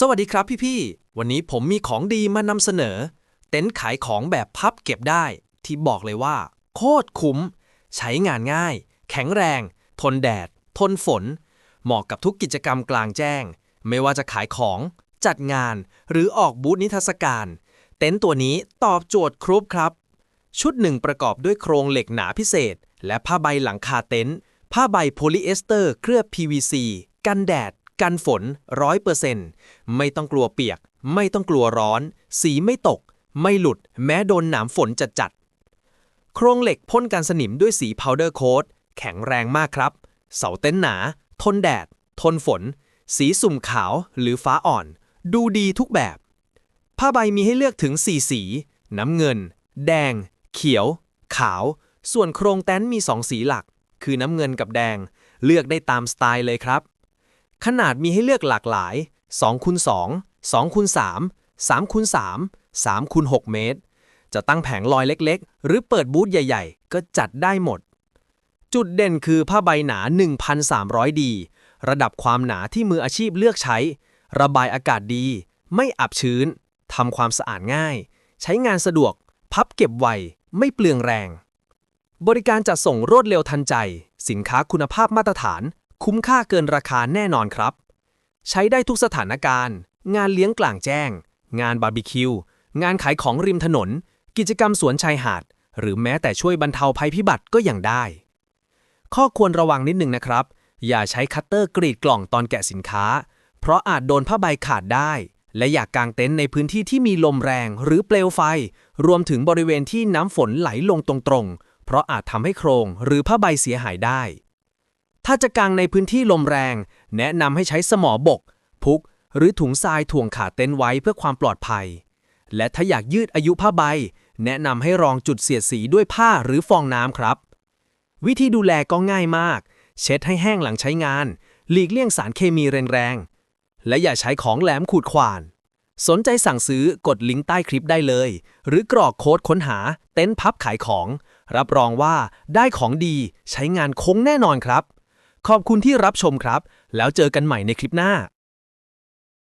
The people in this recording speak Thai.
สวัสดีครับพี่ๆ วันนี้ผมมีของดีมานำเสนอ เต็นท์ขายของแบบพับเก็บได้ ที่บอกเลยว่า โคตรคุ้ม ใช้งานง่าย แข็งแรง ทนแดด ทนฝน เหมาะกับทุกกิจกรรมกลางแจ้ง ไม่ว่าจะขายของ จัดงาน หรือออกบูธนิทรรศการ เต็นท์ตัวนี้ตอบโจทย์ครบครับ ชุดหนึ่งประกอบด้วยโครงเหล็กหนาพิเศษ และผ้าใบหลังคาเต็นท์ผ้าใบโพลีเอสเตอร์ เคลือบ PVC กันแดด กันฝน100%ไม่ต้องกลัวเปียก ไม่ต้องกลัวร้อน สีไม่ตก ไม่หลุด แม้โดนหนามฝนจัดจัดโครงเหล็กพ่นกันสนิมด้วยสีพาวเดอร์โค้ดแข็งแรงมากครับ เสาเต็นท์หนา ทนแดด ทนฝน สีสุ่มขาวหรือฟ้าอ่อน ดูดีทุกแบบ ผ้าใบมีให้เลือกถึง 4 สี น้ำเงิน แดง เขียว ขาว ส่วนโครงเต็นท์มี 2 สีหลัก คือน้ำเงินกับแดง เลือกได้ตามสไตล์เลยครับ ขนาดมีให้เลือกหลากหลาย2คูณ2 2คูณ3 3คูณ3 3คูณ6เมตร จะตั้งแผงลอยเล็กๆ หรือเปิดบูธใหญ่ๆ ก็จัดได้หมด จุดเด่นคือผ้าใบหนา 1,300 ดี ระดับความหนาที่มืออาชีพเลือกใช้ ระบายอากาศดี ไม่อับชื้น ทำความสะอาดง่าย ใช้งานสะดวก พับเก็บไว ไม่เปลืองแรง บริการจัดส่งรวดเร็วทันใจ สินค้าคุณภาพมาตรฐาน คุ้มค่าเกินราคาแน่นอนครับ ใช้ได้ทุกสถานการณ์ งานเลี้ยงกลางแจ้ง งานบาร์บีคิว งานขายของริมถนน กิจกรรมสวนชายหาด หรือแม้แต่ช่วยบรรเทาภัยพิบัติก็ยังได้ ข้อควรระวังนิดหนึ่งนะครับ อย่าใช้คัตเตอร์กรีดกล่องตอนแกะสินค้า เพราะอาจโดนผ้าใบขาดได้ และอย่ากกางเต็นท์ในพื้นที่ที่มีลมแรง หรือเปลวไฟ รวมถึงบริเวณที่น้ำฝนไหลลงตรงๆ เพราะอาจทำให้โครงหรือผ้าใบเสียหายได้ ถ้าจะกางในพื้นที่ลมแรง แนะนำให้ใช้สมอบก พุก หรือถุงทรายถ่วงขาเต็นท์ไว้เพื่อความปลอดภัย และถ้าอยากยืดอายุผ้าใบ แนะนำให้รองจุดเสียดสีด้วยผ้าหรือฟองน้ำครับ วิธีดูแลก็ง่ายมาก เช็ดให้แห้งหลังใช้งาน หลีกเลี่ยงสารเคมีแรงๆ และอย่าใช้ของแหลมขูดขวาน สนใจสั่งซื้อกดลิงก์ใต้คลิปได้เลย หรือกรอกโค้ดค้นหา เต็นท์พับขายของ รับรองว่าได้ของดีใช้งานคงแน่นอนครับ ขอบคุณที่รับชมครับ แล้วเจอกันใหม่ในคลิปหน้า